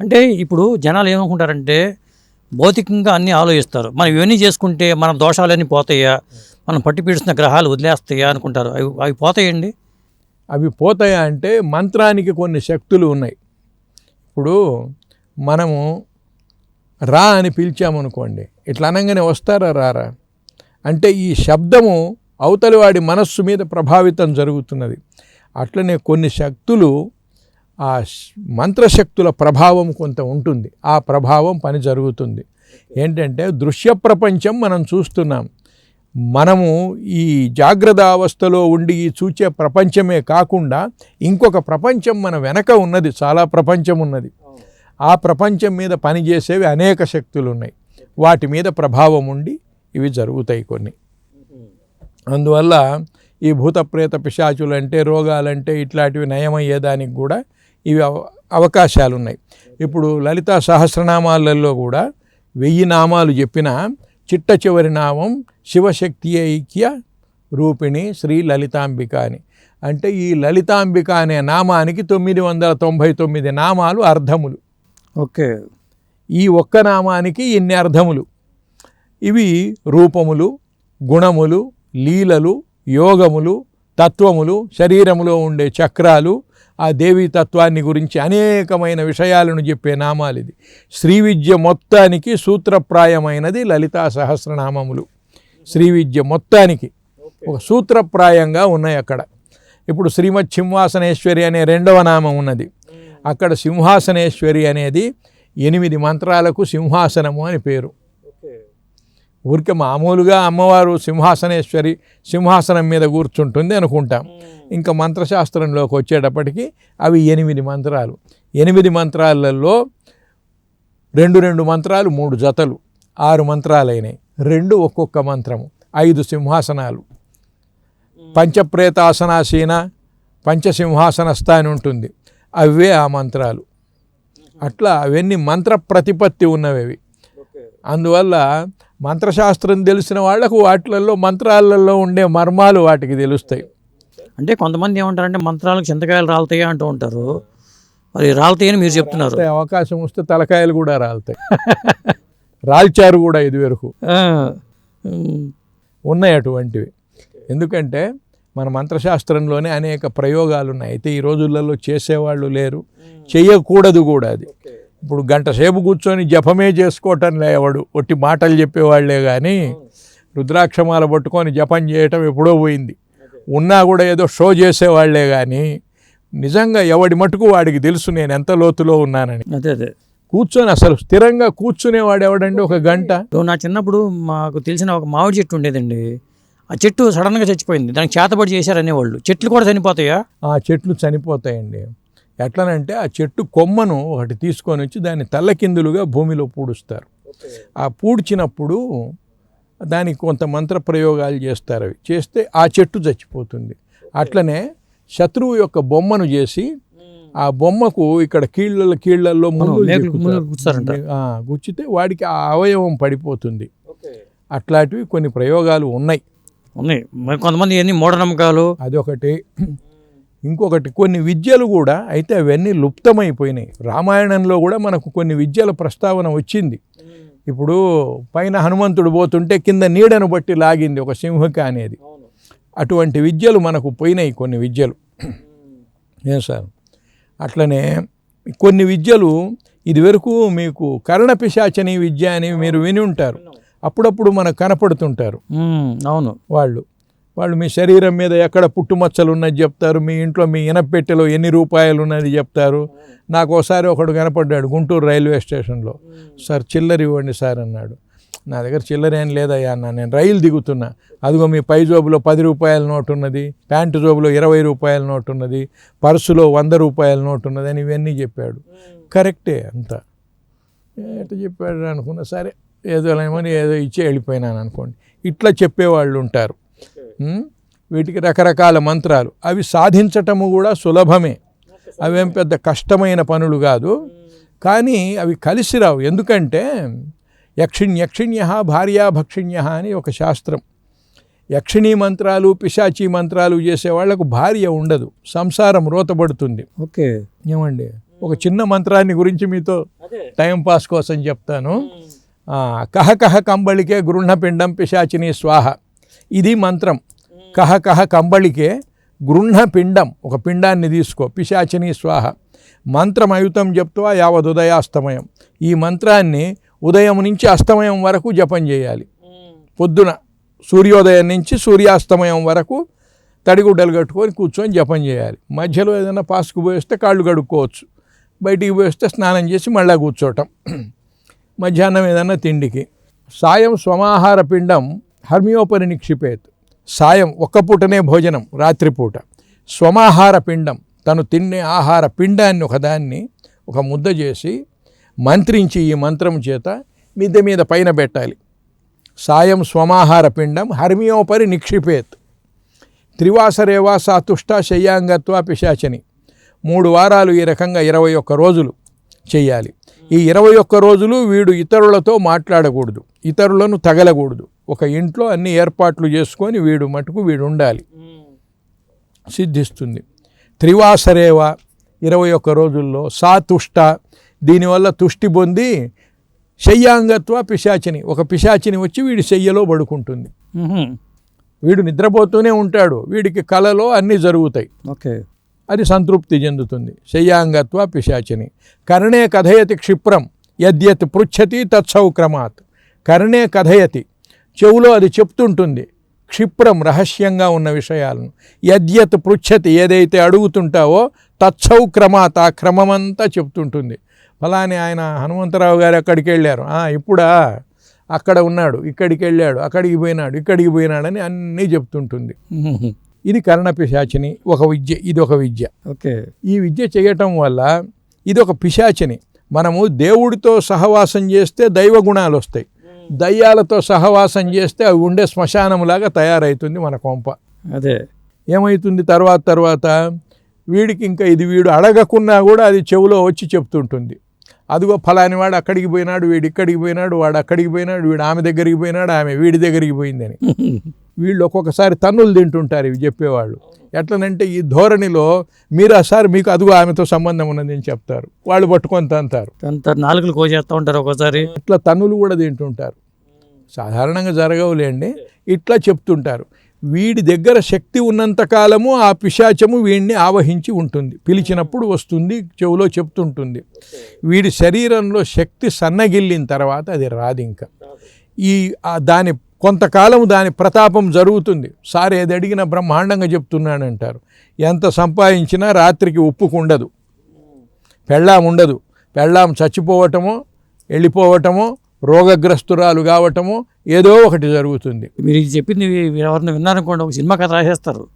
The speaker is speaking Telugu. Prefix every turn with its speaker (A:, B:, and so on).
A: అంటే ఇప్పుడు జనాలు ఏమనుకుంటారంటే భౌతికంగా అన్నీ ఆలోచిస్తారు. మనం ఇవన్నీ చేసుకుంటే మన దోషాలన్నీ పోతాయా? మనం పట్టి పీడిస్తున్న గ్రహాలు వదిలేస్తాయా అనుకుంటారు. అవి అవి పోతాయండి?
B: అవి పోతాయా అంటే మంత్రానికి కొన్ని శక్తులు ఉన్నాయి. ఇప్పుడు మనము రా అని పిలిచామనుకోండి ఇట్లా అనగానే వస్తారా రారా? అంటే ఈ శబ్దము అవతలివాడి మనస్సు మీద ప్రభావితం జరుగుతున్నది. అట్లనే కొన్ని శక్తులు ఆ మంత్రశక్తుల ప్రభావం కొంత ఉంటుంది. ఆ ప్రభావం పని జరుగుతుంది. ఏంటంటే దృశ్య ప్రపంచం మనం చూస్తున్నాం. మనము ఈ జాగ్రత్త అవస్థలో ఉండి ఈ చూచే ప్రపంచమే కాకుండా ఇంకొక ప్రపంచం మన వెనక ఉన్నది. చాలా ప్రపంచం ఉన్నది. ఆ ప్రపంచం మీద పనిచేసేవి అనేక శక్తులు ఉన్నాయి వాటి మీద ప్రభావం ఉండి ఇవి జరుగుతాయి కొన్ని. అందువల్ల ఈ భూత ప్రేత పిశాచులంటే రోగాలంటే ఇట్లాంటివి నయమయ్యేదానికి కూడా ఇవి అవ అవకాశాలు ఉన్నాయి ఇప్పుడు లలితా సహస్రనామాలలో కూడా వెయ్యి నామాలు చెప్పిన చిట్ట చివరి నామం శివశక్తి ఐక్య రూపిణి శ్రీ లలితాంబిక అని. అంటే ఈ లలితాంబిక అనే నామానికి తొమ్మిది వందల తొంభై తొమ్మిది నామాలు అర్థములు
A: ఓకే.
B: ఈ ఒక్క నామానికి ఇన్ని అర్థములు ఇవి రూపములు గుణములు లీలలు యోగములు తత్వములు శరీరములో ఉండే చక్రాలు ఆ దేవీ తత్వాన్ని గురించి అనేకమైన విషయాలను చెప్పే నామాలు ఇది. శ్రీ విద్య మొత్తానికి సూత్రప్రాయమైనది లలితా సహస్రనామములు. శ్రీ విద్య మొత్తానికి ఒక సూత్రప్రాయంగా ఉన్నాయి అక్కడ. ఇప్పుడు శ్రీమద్ సింహాసనేశ్వరి అనే రెండవ నామం ఉన్నది. అక్కడ సింహాసనేశ్వరి అనేది ఎనిమిది మంత్రాలకు సింహాసనము అని పేరు. ఊరికే మామూలుగా అమ్మవారు సింహాసనేశ్వరి సింహాసనం మీద కూర్చుంటుంది అనుకుంటాం. ఇంకా మంత్రశాస్త్రంలోకి వచ్చేటప్పటికి అవి ఎనిమిది మంత్రాలు. ఎనిమిది మంత్రాలలో రెండు రెండు మంత్రాలు మూడు జతలు ఆరు మంత్రాలైనాయి. రెండు ఒక్కొక్క మంత్రము ఐదు సింహాసనాలు. పంచప్రేతాసనాసీన పంచసింహాసనస్థ అని ఉంటుంది అవే ఆ మంత్రాలు. అట్లా అవన్నీ మంత్ర ప్రతిపత్తి ఉన్నవి అవి అందువల్ల మంత్రశాస్త్రం తెలిసిన వాళ్ళకు వాటిలలో మంత్రాలలో ఉండే మర్మాలు వాటికి తెలుస్తాయి.
A: అంటే కొంతమంది ఏమంటారంటే మంత్రాలకు చింతకాయలు రాలుతాయా అంటూ ఉంటారు. మరి రాలుతాయని మీరు చెప్తున్నారు.
B: అవకాశం వస్తే తలకాయలు కూడా రాలుతాయి. రాల్చారు కూడా ఇది వరకు ఉన్నాయి అటువంటివి. ఎందుకంటే మన మంత్రశాస్త్రంలోనే అనేక ప్రయోగాలు ఉన్నాయి. అయితే ఈ రోజులలో చేసేవాళ్ళు లేరు. చేయకూడదు కూడా అది. ఇప్పుడు గంట సేపు కూర్చొని జపమే చేసుకోవటం లేవడు ఒట్టి మాటలు చెప్పేవాళ్ళే కానీ రుద్రాక్షమాల పట్టుకొని జపం చేయటం ఎప్పుడో పోయింది. ఉన్నా కూడా ఏదో షో చేసేవాళ్ళే కానీ నిజంగా ఎవడి మటుకు వాడికి తెలుసు నేను ఎంత లోతులో ఉన్నానని.
A: అదే అదే.
B: కూర్చొని అసలు స్థిరంగా కూర్చునేవాడు ఎవడండి ఒక గంట?
A: నా చిన్నప్పుడు మాకు తెలిసిన ఒక మామిడి చెట్టు ఉండేదండి. ఆ చెట్టు సడన్గా చచ్చిపోయింది. దానికి చేతబడి చేశారు అనేవాళ్ళు చెట్లు కూడా చనిపోతాయా?
B: ఆ చెట్లు చనిపోతాయండి. ఎట్లనంటే ఆ చెట్టు కొమ్మను ఒకటి తీసుకొని వచ్చి దాన్ని తల్లకిందులుగా భూమిలో పూడుస్తారు. ఆ పూడ్చినప్పుడు దానికి కొంత మంత్ర ప్రయోగాలు చేస్తారు అవి. చేస్తే ఆ చెట్టు చచ్చిపోతుంది. అట్లనే శత్రువు యొక్క బొమ్మను చేసి ఆ బొమ్మకు ఇక్కడ కీళ్ళ కీళ్ళల్లో గుచ్చితే వాడికి ఆ అవయవం పడిపోతుంది. అట్లాంటివి కొన్ని ప్రయోగాలు ఉన్నాయి.
A: ఉన్నాయి. కొంతమంది ఎన్ని మూఢనమ్మకాలు.
B: అదొకటి. ఇంకొకటి కొన్ని విద్యలు కూడా అయితే అవన్నీ లుప్తమైపోయినాయి. రామాయణంలో కూడా మనకు కొన్ని విద్యల ప్రస్తావన వచ్చింది. ఇప్పుడు పైన హనుమంతుడు పోతుంటే కింద నీడను బట్టి లాగింది ఒక సింహిక అనేది. అటువంటి విద్యలు మనకు పోయినాయి కొన్ని విద్యలు. ఏం సార్? అట్లనే కొన్ని విద్యలు ఇదివరకు మీకు కర్ణపిశాచని విద్య అని మీరు విని ఉంటారు. అప్పుడప్పుడు మనకు కనపడుతుంటారు.
A: అవును.
B: వాళ్ళు వాళ్ళు మీ శరీరం మీద ఎక్కడ పుట్టుమచ్చలు ఉన్నది చెప్తారు మీ ఇంట్లో మీ ఇనపెట్టెలో ఎన్ని రూపాయలు ఉన్నది చెప్తారు. నాకు ఒకసారి ఒకడు కనపడ్డాడు గుంటూరు రైల్వే స్టేషన్లో. సార్ చిల్లర ఇవ్వండి సార్ అన్నాడు. నా దగ్గర చిల్లర ఏం లేదయ్యా అన్న. నేను రైలు దిగుతున్నా. అదిగో మీ పై జోబులో పది రూపాయల నోటు ఉన్నది ప్యాంటు జోబులో ఇరవై రూపాయల నోటు ఉన్నది పర్సులో వంద రూపాయల నోటు ఉన్నది అని ఇవన్నీ చెప్పాడు. కరెక్టే అంతా. ఎట్లా చెప్పాడు అనుకున్నా. సరే ఏదో ఏమని ఏదో ఇచ్చి వెళ్ళిపోయినాను అనుకోండి. ఇట్లా చెప్పేవాళ్ళు ఉంటారు. వీటికి రకరకాల మంత్రాలు. అవి సాధించటము కూడా సులభమే. అవేం పెద్ద కష్టమైన పనులు కాదు. కానీ అవి కలిసి రావు. ఎందుకంటే యక్షిణ్యక్షిణ్య భార్యాభక్షిణ్య అని ఒక శాస్త్రం. యక్షిణీ మంత్రాలు పిశాచీ మంత్రాలు చేసే వాళ్ళకు భార్య ఉండదు. సంసారం రోతబడుతుంది.
A: ఓకే.
B: ఏమండి? ఒక చిన్న మంత్రాన్ని గురించి మీతో టైం పాస్ కోసం చెప్తాను. ఆ, కహ కహ కంబళికే గృహపిండం పిశాచిని స్వాహ. ఇది మంత్రం. కహ కహ కంబళికే గృహ పిండం. ఒక పిండాన్ని తీసుకో. పిశాచిని స్వాహ. మంత్రం అయుతం చెప్తా యావద్ ఉదయాస్తమయం. ఈ మంత్రాన్ని ఉదయం నుంచి అస్తమయం వరకు జపం చేయాలి. పొద్దున సూర్యోదయం నుంచి సూర్యాస్తమయం వరకు తడిగుడ్డలు కట్టుకొని కూర్చొని జపం చేయాలి. మధ్యలో ఏదైనా పాసుకు పోయేస్తే కాళ్ళు కడుక్కోవచ్చు. బయటికి పోయేస్తే స్నానం చేసి మళ్ళీ కూర్చోవటం. మధ్యాహ్నం ఏదైనా తిండికి. సాయం స్వమాహార పిండం హర్మియోపరి నిక్షిపేత్ సాయం ఒక్కపూటనే భోజనం రాత్రిపూట స్వమాహార పిండం తను తినే ఆహార పిండాన్ని ఒకదాన్ని ఒక ముద్ద చేసి మంత్రించి ఈ మంత్రం చేత మిద్దె మీద పైన పెట్టాలి. సాయం స్వమాహార పిండం హర్మియోపరి నిక్షిపేత్. త్రివాసరేవా సాతుష్ట శయ్యాంగత్వ పిశాచని. మూడు వారాలు ఈ రకంగా ఇరవై ఒక్క రోజులు చేయాలి ఈ ఇరవై ఒక్క రోజులు వీడు ఇతరులతో మాట్లాడకూడదు. ఇతరులను తగలకూడదు. ఒక ఇంట్లో అన్ని ఏర్పాట్లు చేసుకొని వీడు మటుకు వీడు ఉండాలి. సిద్ధిస్తుంది. త్రివాసరేవ ఇరవై ఒక్క రోజుల్లో సా తుష్ట. దీనివల్ల తుష్టి పొంది శయ్యాంగత్వ పిశాచిని. ఒక పిశాచిని వచ్చి వీడి శయ్యలో పడుకుంటుంది. వీడు నిద్రపోతూనే ఉంటాడు. వీడికి కలలో అన్నీ జరుగుతాయి.
A: ఓకే.
B: అది సంతృప్తి చెందుతుంది. శయ్యాంగత్వ పిశాచిని. కర్ణే కథయతి క్షిప్రం. యద్యత్ పృచ్ఛతి తత్సౌక్రమాత్. కర్ణే కథయతి. చెవులో అది చెప్తుంటుంది. క్షిప్రం రహస్యంగా ఉన్న విషయాలను. యద్యత్ పృచ్ఛతి ఏదైతే అడుగుతుంటావో తత్సౌక్రమాత్ ఆ క్రమమంతా చెప్తుంటుంది. ఫలాని ఆయన హనుమంతరావు గారు ఎక్కడికి వెళ్ళారు. "ఆ, ఇప్పుడా? అక్కడ ఉన్నాడు ఇక్కడికి వెళ్ళాడు అక్కడికి పోయినాడు ఇక్కడికి పోయినాడని అన్నీ చెప్తుంటుంది. ఇది కర్ణపిశాచిని ఒక విద్య ఇది ఒక విద్య.
A: ఓకే.
B: ఈ విద్య చేయటం వల్ల ఇది ఒక పిశాచిని. మనము దేవుడితో సహవాసం చేస్తే దైవ గుణాలు వస్తాయి దయ్యాలతో సహవాసం చేస్తే అవి ఉండే శ్మశానంలాగా తయారవుతుంది మన కొంప.
A: అదే.
B: ఏమవుతుంది తర్వాత తర్వాత వీడికి ఇంకా ఇది వీడు అడగకున్నా కూడా అది చెవిలో వచ్చి చెప్తుంటుంది. అదిగో ఫలాని వాడు అక్కడికి పోయినాడు వీడు ఇక్కడికి పోయినాడు వాడు అక్కడికి పోయినాడు వీడు ఆమె దగ్గరికి పోయినాడు ఆమె వీడి దగ్గరికి పోయిందని. వీళ్ళు ఒక్కొక్కసారి తన్నులు తింటుంటారు ఇవి చెప్పేవాళ్ళు. ఎట్లనంటే ఈ ధోరణిలో మీరు ఆ సార్ మీకు అదిగో ఆమెతో సంబంధం ఉన్నది అని చెప్తారు. వాళ్ళు పట్టుకొని తంతారు.
A: అంత నాలుగులు కోసేస్తూ ఉంటారు ఒకసారి
B: ఇట్లా తన్నులు కూడా తింటుంటారు. సాధారణంగా జరగవులేండి. ఇట్లా చెప్తుంటారు. వీడి దగ్గర శక్తి ఉన్నంత కాలము ఆ పిశాచము వీడిని ఆవహించి ఉంటుంది. పిలిచినప్పుడు వస్తుంది చెవులో చెప్తుంటుంది. వీడి శరీరంలో శక్తి సన్నగిల్లిన తర్వాత అది రాదు ఇంకా ఈ దాని కొంతకాలం దాని ప్రతాపం జరుగుతుంది. సార్ ఏది అడిగినా బ్రహ్మాండంగా చెప్తున్నానంటారు. ఎంత సంపాదించినా రాత్రికి ఉప్పుకుండదు. పెళ్ళాం ఉండదు. పెళ్ళాం చచ్చిపోవటమో వెళ్ళిపోవటమో రోగగ్రస్తురాలు కావటమో ఏదో ఒకటి జరుగుతుంది.
A: మీరు ఇది చెప్పింది ఎవరిని విన్నారనుకోండి ఒక సినిమా కథ రాసేస్తారు.